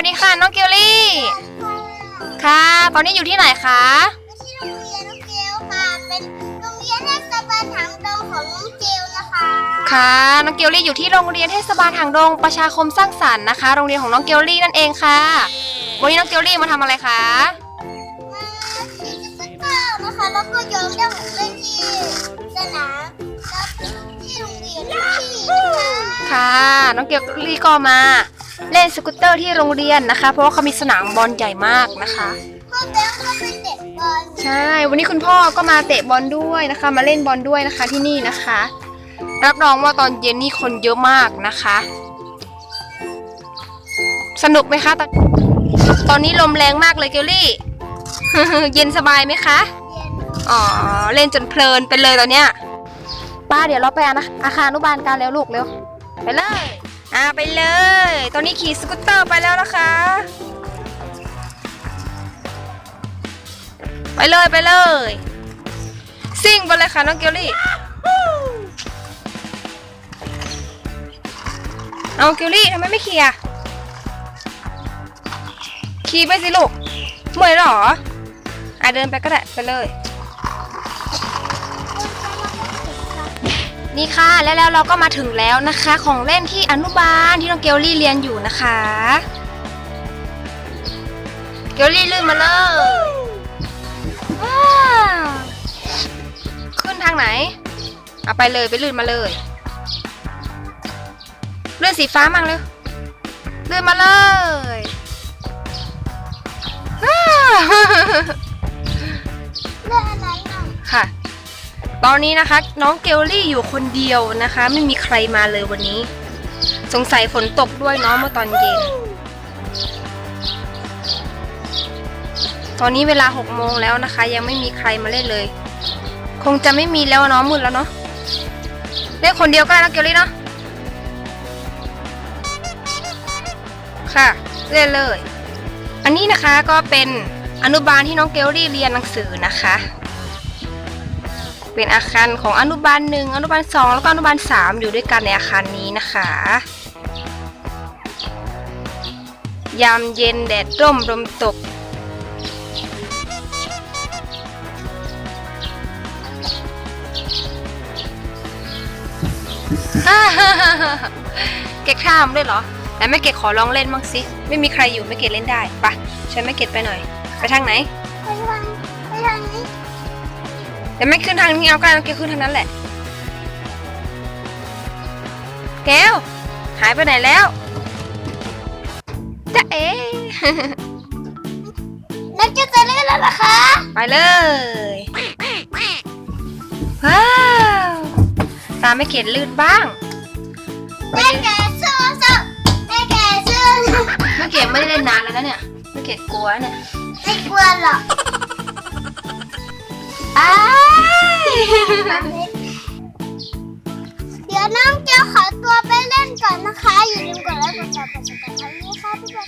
วัสดีค่ะน้องเกลลี่ ค่ะ ตอนนี้อยู่ที่ไหนคะ ที่โรงเรียนน้องเกลค่ะ เป็นโรงเรียนเทศบาลหางดงของน้องเกลนะคะ ค่ะ น้องเกลลี่อยู่ที่โรงเรียนเทศบาลหางดงประชาคมสร้างสรรค์นะคะ โรงเรียนของน้องเกลลี่นั่นเองค่ะ วันนี้น้องเกลลี่มาทำอะไรคะ มาขี่สกูตเตอร์นะคะ แล้วก็โยนได้ของเล่นที่สนามแล้วที่โรงเรียนที่ค่ะค่ะ น้องเกลลี่ก็มา เล่นสกูตเตอร์ที่โรงเรียนนะคะ เพราะว่าเขามีสนามบอลใหญ่มากนะคะ พ่อแบงค์ก็ไปเตะบอลใช่ วันนี้คุณพ่อก็มาเตะบอลด้วยนะคะ มาเล่นบอลด้วยนะคะที่นี่นะคะ รับรองว่าตอนเย็นนี่คนเยอะมากนะคะ สนุกไหมคะตอนตอนนี้ลมแรงมากเลยเกลลี่ เย็นสบายไหมคะเรียนอ๋อ เล่นจนเพลินไปเลยตอนเนี้ย ป้าเดี๋ยวเราไปอาอาคารอนุบาลกันแล้วลูกเร็ว ไปเลย อ่าไปเลย ตอนนี้ขี่สกูตเตอร์ไปแล้วนะคะ ไปเลยไปเลย ซิ่งไปเลยค่ะน้องเกลลี่ เอาเกลลี่ทำไมไม่ขี่อะ ขี่ไปสิลูก เมื่อยเหรอ อะเดินไปก็ได้ไปเลย นี่ค่ะแล้วแล้วเราก็มาถึงแล้วนะคะ ของเล่นที่อนุบาลที่น้องเกลลี่เรียนอยู่นะคะ เกลลี่ลื่นมาเลยว้าวขึ้นทางไหนเอาไปเลยไปลื่นมาเลยเลื่อนสีฟ้ามั่งเลยลื่นมาเลยว้าวเรื่องอะไรหน่อยค่ะ ตอนนี้นะคะ น้องเกลลี่อยู่คนเดียวนะคะ ไม่มีใครมาเลยวันนี้ สงสัยฝนตกด้วยเนาะเมื่อตอนเย็น ตอนนี้เวลา6โมงแล้วนะคะ ยังไม่มีใครมาเล่นเลย คงจะไม่มีแล้วเนาะมืดแล้วเนาะเล่นคนเดียวก็ได้นะเกลลี่เนาะค่ะเล่นเลย อันนี้นะคะก็เป็นอนุบาลที่น้องเกลลี่เรียนหนังสือนะคะ เป็นอาคารของอนุบาลหนึ่งอนุบาลสองแล้วก็อนุบาลสามอยู่ด้วยกันในอาคารนี้นะคะ ยามเย็นแดดร่มลมตก เกดข้ามด้วยเหรอแต่แม่เกดขอลองเล่นบ้างสิ ไม่มีใครอยู่แม่เกดเล่นได้ปะชวนแม่เกดไปหน่อย ไปทางไหน ไปทางไปทางนี้ แต่ไม่ขึ้นทางนี้เอากันแกขึ้นทางนั้นแหละ แก้ว หายไปไหนแล้วจะเอ๋ นักจะจะเล่นแล้วนะคะ ไปเลยว้าวตามไม่เข็ดลื่นบ้างแม่แกสู้สู้แม่แกสู้ไม่เข็ดไม่ได้เล่นนานแล้วนะเนี่ยไม่เข็ดกลัวเนี่ยไม่กลัวหรอก เดี๋ยวน้องเจ้าขอตัวไปเล่นก่อนนะคะ อย่าลืมกดไลค์กดแชร์กดติดตามนี้ค่ะทุกคน